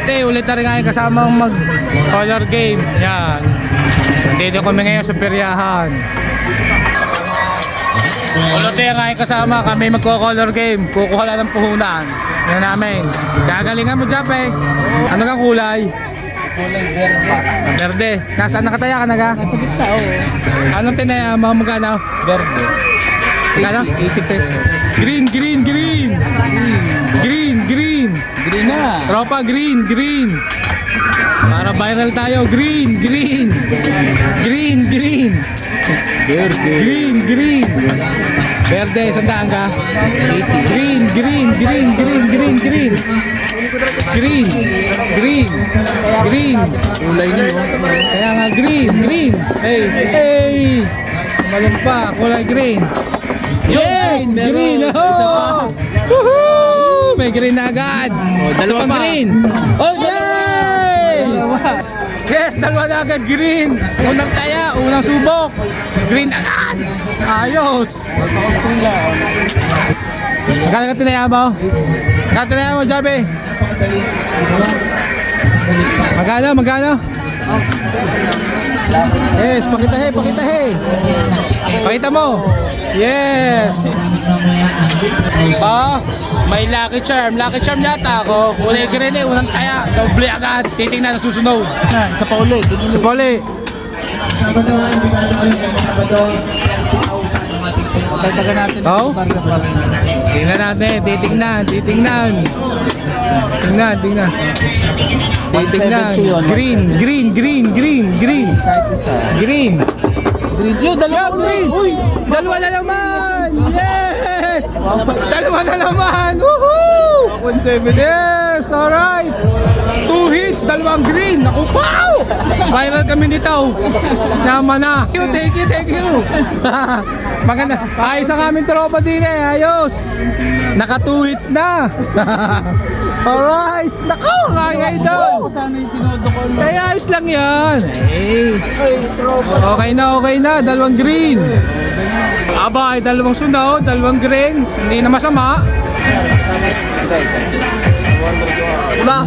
birthday, ulit na rin ngayon kasama mag color game. Yan. Nandito kami ngayon sa peryahan. Ulit na ngayon kasama kami magko-color game. Kukuha lang ng puhunan. Yan namin. Gagalingan mo, Jape. Ano kang kulay? Kulay verde. Verde. Nasaan nakataya ka na ka? Nasa gitna, oo. Anong tinaya mo? Magkano? Verde. Magkano? 80 pesos. Green, green, green. Green, green. Green na. Tropa, green, green. Para viral tayo. Green, green. Green, green. Verde. Green, green. Verde, sandaan ka? 80. Green, green, green, green, green, green. Green, green, green. Kulay niyo. Kaya nga green, green. Hey, hey. Malumpa, kulay green. Yes, green. Oh! May green na agad. Oh, Isa dalawa pang pa. green. Oh, yay! Yes, dalawa na agad green. Unang taya, unang subok. Green agad. Ayos. Magkano ka tinaya mo? Magkano tinaya mo, Jabe? Magkano, magkano? Yes, pakita he, pakita he. Pakita mo. Yes. Pa, may lucky charm. Lucky charm yata ako. Kulay green eh, unang taya. Doble agad. Titingnan na susunod. Sa paulit. Sa poli. Dagdagan natin. Oh? Para sa pala. Tingnan natin, titingnan, titingnan. Tingnan, tingnan. Titingnan. 170 yun. Green, green, green, green, green. Green. Green. Yo, Yo, dalawa. green! Dalawa na naman! Dalawa na naman! Woohoo! 170. Yes! Alright! Two hits, dalawang green! Naku, pow! Viral kami nito. Naman na. Thank you, thank you, thank you. Maganda. Ayos ang aming tropa din eh. Ayos. Naka two hits na. Alright. Naku, kaya idol. Kaya ayos lang yan. Hey. Okay na, okay na. Dalawang green. Aba, ay dalawang sunod, dalawang green. Hindi na masama. Wala.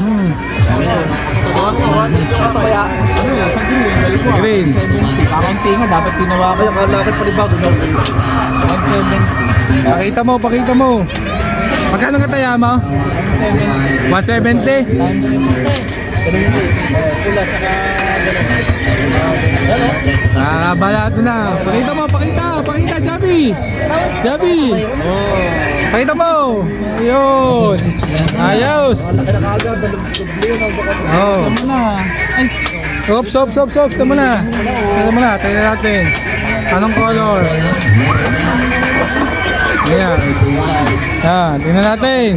Green. Parang tinga, dapat tinawa ko. Kaya kalakit pa rin. 170. Pakita mo, pakita mo. Magkano ka taya mo? 170. Pula saka Ah, balato na. Pakita mo, pakita, pakita, Jabi. Jabi. Pakita mo. Ayun. Ayos. Oh. Ay, Ops, ops, ops. Tama na. Tama na, tayo natin. Anong color? Ayan. Yan, tingnan natin.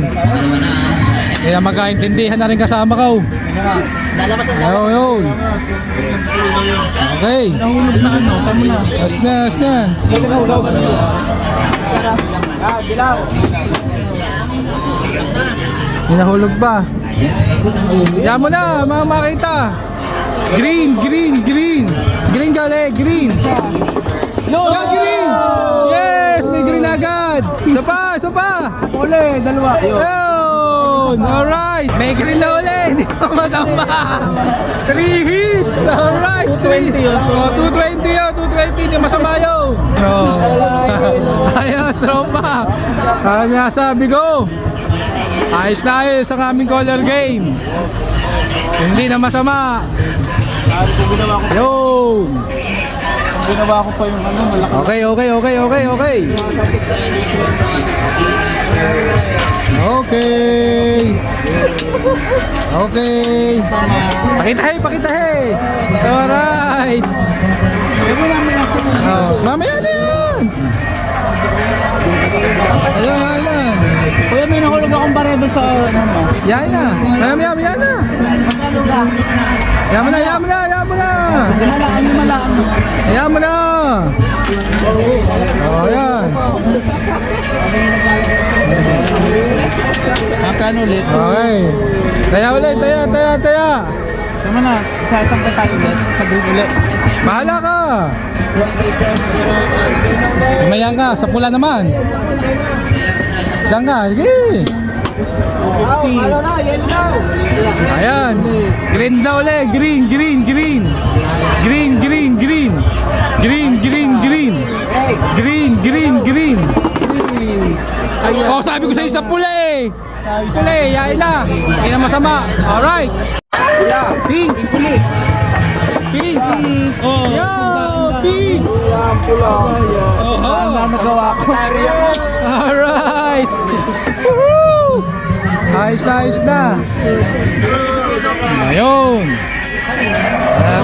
Kaya magkaintindihan na rin kasama ko. lalabas ang Ayun, yun. Okay. nahulog na ano. Na. As na, as na. Ito na ulaw. Ah, bilaw. Hinahulog pa. Yan mo na, mga makita. Green, green, green. Green gali, green. No! Green! Pa, isa pa! Uli, dalawa. Ayun! Alright! May green na uli! Hindi pa masama! 3 hits! Alright! 220 yun. Oh, 220 yun! 220! Hindi masama yun! Oh. Ayos, tropa! Ano nasabi ko? Ayos na ayos ang aming color game! Hindi na masama! So ginawa ko, Yun! pa yung ano, malaki. Okay, okay, okay, okay, okay. Okay. Okay. Pakita hey, pakita hey. Alright. Oh, mamaya na yan. Ayun, yan na. Kuya, may nahulog akong baredo sa ano mo. Yan na. Mamaya, mamaya na. Yan mo na, yan mo na, yan. Malaan malaan. Ayan mo na! Oh, ayan. Magkano ulit? Okay. Taya ulit, taya, taya, taya. Tama na, sa isang ka tayo ulit. Sa green ulit. Bahala ka. Mamaya ka, sa pula naman. Saan ka? Sige. Ayan. Green daw ulit. Green, green, green. Green, green, green. Green, green, green. Green, green, green. Oh, sabi ko sa isa puli. Puli, yain na. Hindi na masama. Alright. Pink. Puli. Pink. Oh. Yo, pink. Oh, ano nagawa ko? Alright. Woohoo! Ayos na, ayos na. Ayun.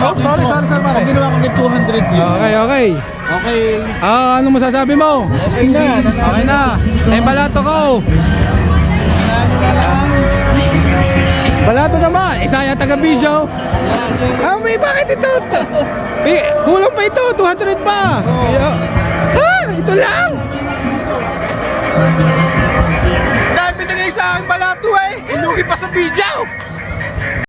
Oh, sorry, sorry, sorry, pare. ginawa ko ng 200 yun. Okay, okay. Okay. Ah, ano masasabi mo? Okay na. Okay na. Eh, balato ko. Balato naman. Isa yung taga-video. Ah, may bakit ito? Eh, kulang pa ito. 200 pa. Ah, ito lang. Dahil pinagay sa akin balato eh. Ilugi pa sa video.